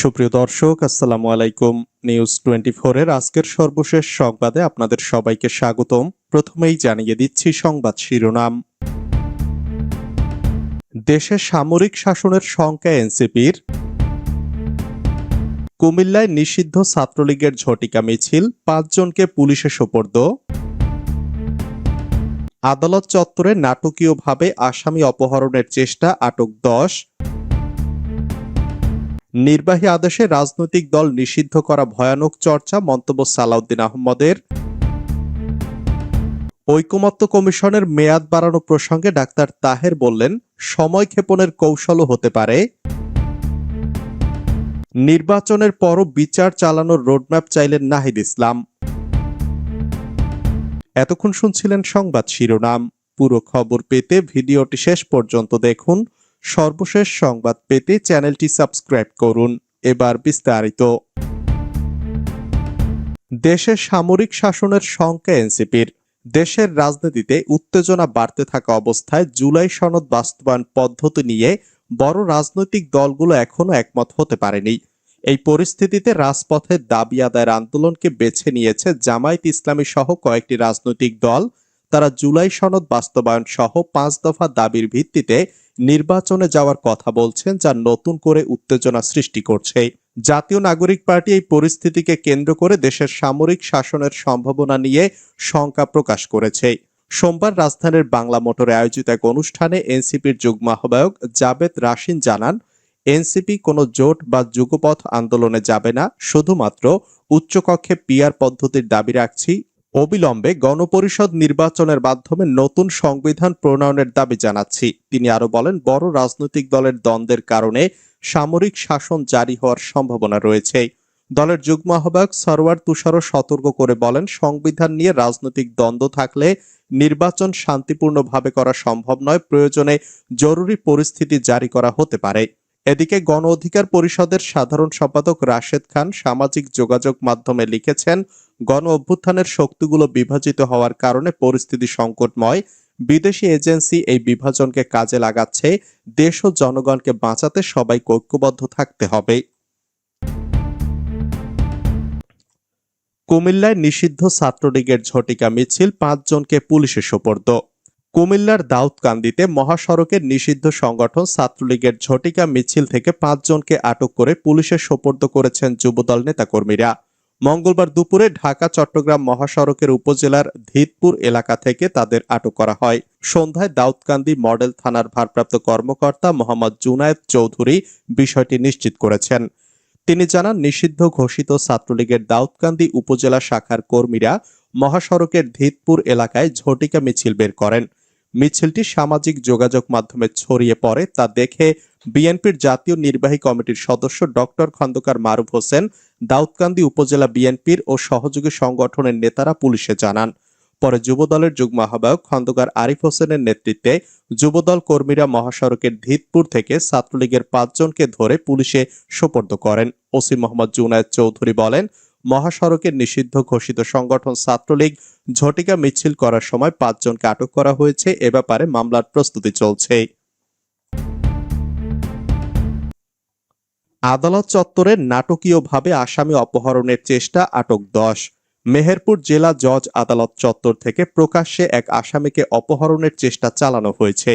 সুপ্রিয় দর্শক, আসসালামু আলাইকুম। নিউজ টোয়েন্টি এর আজকের সর্বশেষ সংবাদে আপনাদের সবাইকে স্বাগতম। প্রথমেই জানিয়ে দিচ্ছি সংবাদ শিরোনাম। দেশে সামরিক শাসনের সংখ্যা এনসিপির। কুমিল্লায় নিষিদ্ধ ছাত্রলীগের ঝটিকা মিছিল, পাঁচজনকে পুলিশে সোপর্দ। আদালত চত্বরে নাটকীয়ভাবে আসামি অপহরণের চেষ্টা, আটক দশ। নির্বাহী আদেশে রাজনৈতিক দল নিষিদ্ধ করা ভয়ানক চর্চা, মন্তব্য সালাউদ্দিন আহমদের। ঐকমত্য কমিশনের মেয়াদ বাড়ানো প্রসঙ্গে ডাক্তার তাহের বললেন, সময় ক্ষেপণের কৌশলও হতে পারে। নির্বাচনের পরও বিচার চালানোর রোডম্যাপ চাইলেন নাহিদ ইসলাম। এতক্ষণ শুনছিলেন সংবাদ শিরোনাম। পুরো খবর পেতে ভিডিওটি শেষ পর্যন্ত দেখুন। সর্বশেষ সংবাদ পেতে চ্যানেলটি সাবস্ক্রাইব করুন। এবার বিস্তারিত। দেশে সামরিক শাসনের সংখ্যা এনসিপির। দেশের রাজনীতিতে উত্তেজনা বাড়তে থাকা অবস্থায় জুলাই সনদ বাস্তবায়ন পদ্ধতি নিয়ে বড় রাজনৈতিক দলগুলো এখনও একমত হতে পারেনি। এই পরিস্থিতিতে রাজপথের দাবি আদায়ের আন্দোলনকে বেছে নিয়েছে জামায়াত ইসলামী সহ কয়েকটি রাজনৈতিক দল। তারা জুলাই সনদ বাস্তবায়ন সহ পাঁচ দফা দাবির ভিত্তিতে নির্বাচনে যাওয়ার কথা বলছেন, যা নতুন করে উত্তেজনা সৃষ্টি করছে। জাতীয় নাগরিক পার্টি এই পরিস্থিতিকে কেন্দ্র করে দেশের সামরিক শাসনের সম্ভাবনা নিয়ে শঙ্কা প্রকাশ করেছে। সোমবার রাজধানীর বাংলা মোটরে আয়োজিত এক অনুষ্ঠানে এনসিপির যুগ্ম আহ্বায়ক জাবেদ রাশিন জানান, এনসিপি কোনো জোট বা যুগপথ আন্দোলনে যাবে না, শুধুমাত্র উচ্চকক্ষে পিয়ার পদ্ধতির দাবি রাখছি অবিলম্বে গণপরিষদ নির্বাচনের মাধ্যমে নতুন সংবিধান প্রণয়নের দাবি জানাচ্ছি। তিনি আরও বলেন, বড় রাজনৈতিক দলের দ্বন্দ্বের কারণে সামরিক শাসন জারি হওয়ার সম্ভাবনা রয়েছে। দলের যুগ্ম আহ্বায়ক সরওয়ার তুষারও সতর্ক করে বলেন, সংবিধান নিয়ে রাজনৈতিক দ্বন্দ্ব থাকলে নির্বাচন শান্তিপূর্ণভাবে করা সম্ভব নয়। প্রয়োজনে জরুরি পরিস্থিতি জারি করা হতে পারে। এদিকে গণ অধিকার পরিষদের সাধারণ সম্পাদক রাশেদ খান সামাজিক যোগাযোগ মাধ্যমে লিখেছেন, গণ অভ্যুত্থানের শক্তিগুলো বিভাজিত হওয়ার কারণে পরিস্থিতি সংকটময়, বিদেশি এজেন্সি এই বিভাজনকে কাজে লাগাচ্ছে, দেশ ও জনগণকে বাঁচাতে সবাই ঐক্যবদ্ধ থাকতে হবে। কুমিল্লায় নিষিদ্ধ ছাত্রলীগের ঝটিকা মিছিল, পাঁচজনকে পুলিশে সোপর্দ। কুমিল্লার দাউদকান্দিতে মহাসড়কের নিষিদ্ধ সংগঠন ছাত্রলীগের ঝটিকা মিছিল থেকে পাঁচজনকে আটক করে পুলিশে সোপর্দ করেছেন যুবদল নেতাকর্মীরা। মঙ্গলবার দুপুরে ঢাকা, চট্টগ্রাম মহাসড়কের উপজেলার ধিতপুর এলাকা থেকে তাদের আটক করা হয়। সন্ধ্যায় দাউদকান্দি মডেল থানার ভারপ্রাপ্ত কর্মকর্তা মোহাম্মদ জুনায়েদ চৌধুরী বিষয়টি নিশ্চিত করেছেন। তিনি জানান, নিষিদ্ধ ঘোষিত ছাত্রলীগের দাউদকান্দি উপজেলা শাখার কর্মীরা মহাসড়কের ধিতপুর এলাকায় ঝটিকা মিছিল বের করেন। মিছিলটি সামাজিক যোগাযোগ মাধ্যমে ছড়িয়ে পড়ে তা দেখে বিএনপির জাতীয় নির্বাহী কমিটির সদস্য ডক্টর খন্দকার মারুফ হোসেন, দাউদকান্দি উপজেলা বিএনপির ও সহযোগী সংগঠনের নেতারা পুলিশে জানান। পরে যুবদলের যুগ্ম আহ্বায়ক খন্দকার আরিফ হোসেনের নেতৃত্বে যুবদল কর্মীরা মহাসড়কের ধিতপুর থেকে ছাত্রলীগের পাঁচজনকে ধরে পুলিশে সোপর্দ করেন। ওসি মোহাম্মদ জুনায়দ চৌধুরী বলেন মহাসড়কের নিষিদ্ধ ঘোষিত সংগঠন ছাত্রলীগ ঝটিকা মিছিল করার সময় পাঁচজনকে আটক করা হয়েছে। এ ব্যাপারে মামলার প্রস্তুতি চলছে। আদালত চত্বরে নাটকীয়ভাবে আসামি অপহরণের চেষ্টা, আটক দশ। মেহেরপুর জেলা জজ আদালত চত্বর থেকে প্রকাশ্যে এক আসামিকে অপহরণের চেষ্টা চালানো হয়েছে।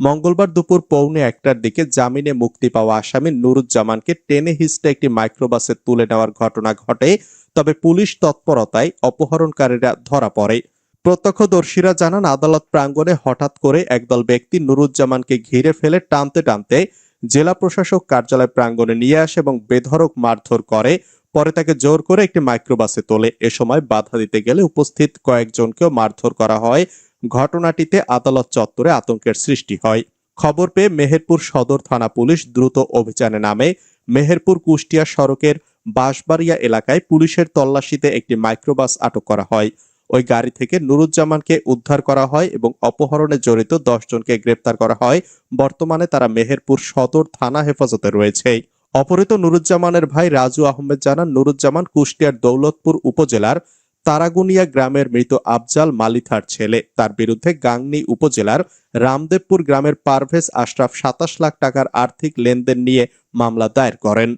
মঙ্গলবার দুপুর পৌনে একটার দিকে জামিনে মুক্তি পাওয়া আসামি নুরুজ্জামানকে টেনে হিস্টে একটি মাইক্রোবাসে তুলে নেওয়ার ঘটনা ঘটে, তবে পুলিশ তৎপরতায় অপহরণকারীরা ধরা পড়ে। প্রত্যক্ষদর্শীরা জানান, আদালত প্রাঙ্গণে হঠাৎ করে একদল ব্যক্তি নুরুজ্জামানকে ঘিরে ফেলে টানতে টানতে জেলা প্রশাসক কার্যালয় প্রাঙ্গণে নিয়ে আসে এবং বেধরক মারধর করে, পরে তাকে জোর করে একটি মাইক্রোবাসে তোলে। এ সময় বাধা দিতে গেলে উপস্থিত কয়েকজনকেও মারধর করা হয়। ঘটনাটিতে আদালত চত্বরে আতঙ্কের সৃষ্টি হয়। খবর পেয়ে মেহেরপুর সদর থানা পুলিশ দ্রুত অভিযানে নামে। মেহেরপুর কুষ্টিয়া সড়কের বাঁশবাড়িয়া এলাকায় পুলিশের তল্লাশিতে একটি মাইক্রোবাস আটক করা হয়। ওই গাড়ি থেকে নুরুজ্জামানকে উদ্ধার করা হয় এবং অপহরণে জড়িত জনকে গ্রেপ্তার করা হয়। বর্তমানে তারা মেহেরপুর সদর থানা হেফাজতে রয়েছে। অপহৃত নুরুজ্জামানের ভাই রাজু আহমেদ জানান, নুরুজ্জামান কুষ্টিয়ার দৌলতপুর উপজেলার তারাগুনিয়া গ্রামের মৃত আফজাল মালিথার ছেলে। তার বিরুদ্ধে গাংনি উপজেলার রামদেবপুর গ্রামের পারভেজ আশরাফ সাতাশ লাখ টাকার আর্থিক লেনদেন নিয়ে মামলা দায়ের করেন।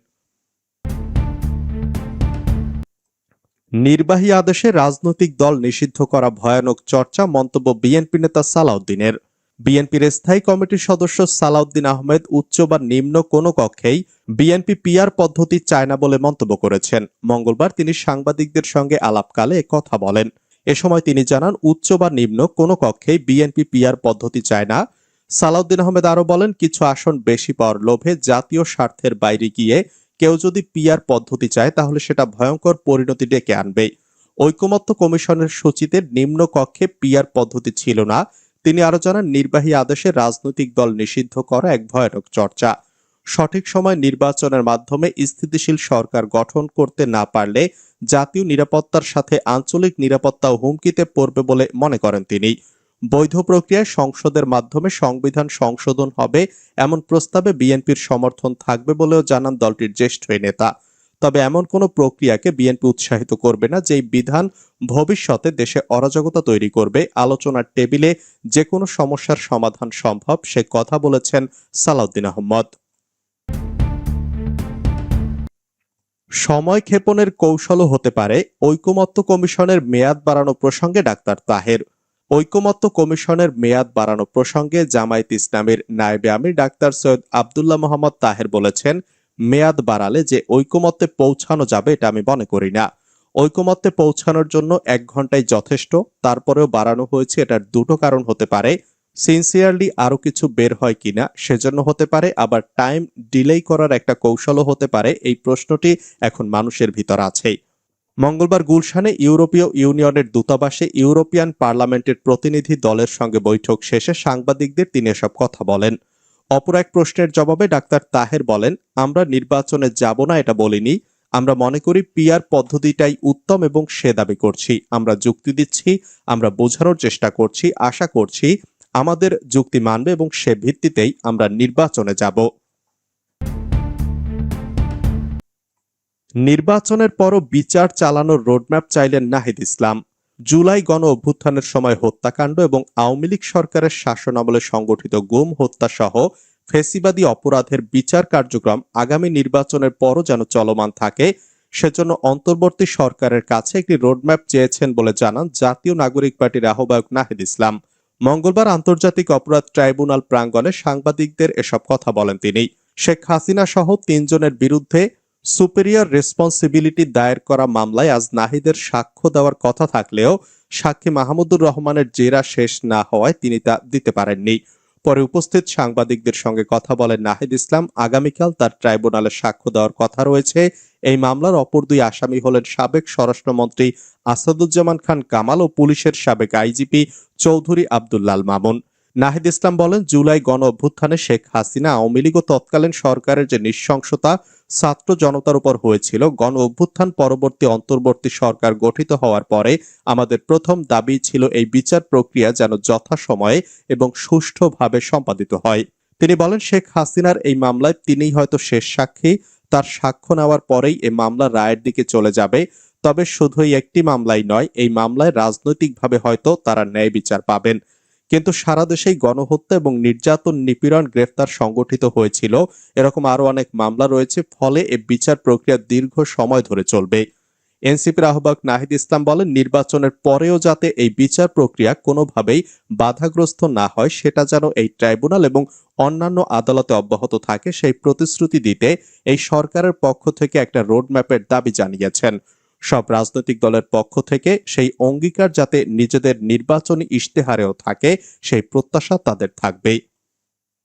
নির্বাহী আদেশে রাজনৈতিক দল নিষিদ্ধ করা ভয়ানক চর্চা, মন্তব্য বিএনপি নেতা সালাউদ্দিনের। বিএনপির স্থায়ী কমিটির সদস্য সালাউদ্দিন আহমেদ উচ্চ বা নিম্ন কোনো কক্ষেই বিএনপি পিআর পদ্ধতি চায় না বলে মন্তব্য করেছেন। মঙ্গলবার তিনি সাংবাদিকদের সঙ্গে আলাপকালে কথা বলেন। এ সময় তিনি জানান, উচ্চ বা নিম্ন কোনো কক্ষেই বিএনপি পিআর পদ্ধতি চায় না। সালাউদ্দিন আহমেদ আরও বলেন, কিছু আসন বেশি পাওয়ার লোভে জাতীয় স্বার্থের বাইরে গিয়ে কেউ যদি পিআর পদ্ধতি চায়, তাহলে সেটা ভয়ঙ্কর পরিণতি ডেকে আনবে ঐকমত্য কমিশনের সূচিতে নিম্ন কক্ষে পিআর পদ্ধতি ছিল না তিনি আরও জানান, নির্বাহী আদেশে রাজনৈতিক দল নিষিদ্ধ করা এক ভয়ানক চর্চা। সঠিক সময় নির্বাচনের মাধ্যমে স্থিতিশীল সরকার গঠন করতে না পারলে জাতীয় নিরাপত্তার সাথে আঞ্চলিক নিরাপত্তাও হুমকিতে পড়বে বলে মনে করেন তিনি। বৈধ প্রক্রিয়ায় সংসদের মাধ্যমে সংবিধান সংশোধন হবে এমন প্রস্তাবে বিএনপির সমর্থন থাকবে বলেও জানান দলটির জ্যেষ্ঠ নেতা। তবে এমন কোনো প্রক্রিয়াকে বিএনপি উৎসাহিত করবে না যেই বিধান ভবিষ্যতে দেশে অরাজকতা তৈরি করবে। আলোচনার টেবিলে যে কোনো সমস্যার সমাধান সম্ভব, সে কথা বলেছেন সালাউদ্দিন আহমদ। সময় ক্ষেপণের কৌশলও হতে পারে। ঐকমত্য কমিশনের মেয়াদ বাড়ানো প্রসঙ্গে ডাক্তার তাহের। ঐকমত্য কমিশনের মেয়াদ বাড়ানো প্রসঙ্গে জামায়াত ইসলামের নায়েবে আমির ডাক্তার সৈয়দ আবদুল্লাহ মোহাম্মদ তাহের বলেছেন মেয়াদ বাড়ালে যে ঐকমত্যে পৌঁছানো যাবে এটা আমি মনে করি না। ঐকমত্যে পৌঁছানোর জন্য এক ঘন্টায় যথেষ্ট, তারপরেও বাড়ানো হয়েছে এটার দুটো কারণ হতে পারে। সিনসিয়ারলি আরও কিছু বের হয় কিনা সেজন্য হতে পারে, আবার টাইম ডিলেই করার একটা কৌশলও হতে পারে, এই প্রশ্নটি এখন মানুষের ভিতর আছেই মঙ্গলবার গুলশানে ইউরোপীয় ইউনিয়নের দূতাবাসে ইউরোপিয়ান পার্লামেন্টের প্রতিনিধি দলের সঙ্গে বৈঠক শেষে সাংবাদিকদের তিনি এসব কথা বলেন। অপর এক প্রশ্নের জবাবে ডাক্তার তাহের বলেন, আমরা নির্বাচনে যাব না, এটা বলিনি। আমরা মনে করি পিআর পদ্ধতিটাই উত্তম এবং সে দাবি করছি। আমরা যুক্তি দিচ্ছি, আমরা বোঝানোর চেষ্টা করছি, আশা করছি আমাদের যুক্তি মানবে এবং সে ভিত্তিতেই আমরা নির্বাচনে যাব। নির্বাচনের পরও বিচার চালানোর রোডম্যাপ চাইলেন নাহিদ ইসলাম। জুলাই গণ অভ্যুত্থানের সময় হত্যাকাণ্ড এবং আওয়ামী লীগ সরকারের শাসনামলে সংগঠিত গুম হত্যা সহ ফেসিবাদী অপরাধের বিচার কার্যক্রম আগামী নির্বাচনের পরও যেন চলমান থাকে, সেজন্য অন্তর্বর্তী সরকারের কাছে একটি রোডম্যাপ চেয়েছেন বলে জানান জাতীয় নাগরিক পার্টির আহ্বায়ক নাহিদ ইসলাম। মঙ্গলবার আন্তর্জাতিক অপরাধ ট্রাইব্যুনাল প্রাঙ্গণে সাংবাদিকদের এসব কথা বলেন তিনি। শেখ হাসিনা সহ তিনজনের বিরুদ্ধে সুপেরিয়র রেসপন্সিবিলিটি দায়ের করা মামলায় আজ নাহিদের সাক্ষ্য দেওয়ার কথা থাকলেও সাক্ষী মাহমুদুর রহমানের জেরা শেষ না হওয়ায় তিনি তা দিতে পারেননি। পরে উপস্থিত সাংবাদিকদের সঙ্গে কথা বলেন নাহিদ ইসলাম। আগামীকাল তার ট্রাইব্যুনালে সাক্ষ্য দেওয়ার কথা রয়েছে। এই মামলার অপর দুই আসামি হলেন সাবেক স্বরাষ্ট্রমন্ত্রী আসাদুজ্জামান খান কামাল ও পুলিশের সাবেক আইজিপি চৌধুরী আবদুল্লাল মামুন। নাহিদ ইসলাম বলেন, জুলাই গণ অভ্যুত্থানে শেখ হাসিনা আওয়ামী লীগ ও তৎকালীন সরকারের যে নৃশংসতা, ছাত্র জনতার উপর হয়েছিল। গণ অভ্যুত্থান পরবর্তী অন্তর্বর্তী সরকার গঠিত হওয়ার পরে আমাদের প্রথম দাবি ছিল এই বিচার প্রক্রিয়া যেন যথাসময়ে এবং সুষ্ঠুভাবে সম্পাদিত হয়। তিনি বলেন, শেখ হাসিনার এই মামলায় তিনিই হয়তো শেষ সাক্ষী। তার সাক্ষ্য নেওয়ার পরেই এই মামলা রায়ের দিকে চলে যাবে। তবে শুধুই একটি মামলাই নয়, এই মামলায় রাজনৈতিকভাবে হয়তো তারা ন্যায় বিচার পাবেন। কিন্তু সারা দেশেই গণহত্যা এবং নির্যাতন, নিপীড়ন গ্রেফতার সংগঠিত হয়েছিল। এরকম আরও অনেক মামলা রয়েছে, ফলে এ বিচার প্রক্রিয়া দীর্ঘ সময় ধরে চলবে। এনসিপির আহ্বায়ক নাহিদ ইসলাম বলেন, নির্বাচনের পরেও যাতে এই বিচার প্রক্রিয়া কোনোভাবেই বাধাগ্রস্ত না হয়, সেটা যেন এই ট্রাইব্যুনাল এবং অন্যান্য আদালতে অব্যাহত থাকে, সেই প্রতিশ্রুতি দিতে এই সরকারের পক্ষ থেকে একটা রোডম্যাপের দাবি জানিয়েছেন। সব রাজনৈতিক দলের পক্ষ থেকে সেই অঙ্গীকার যাতে নিজেদের নির্বাচনী ইশতেহারেও থাকে, সেই প্রত্যাশা তাদের থাকবেই।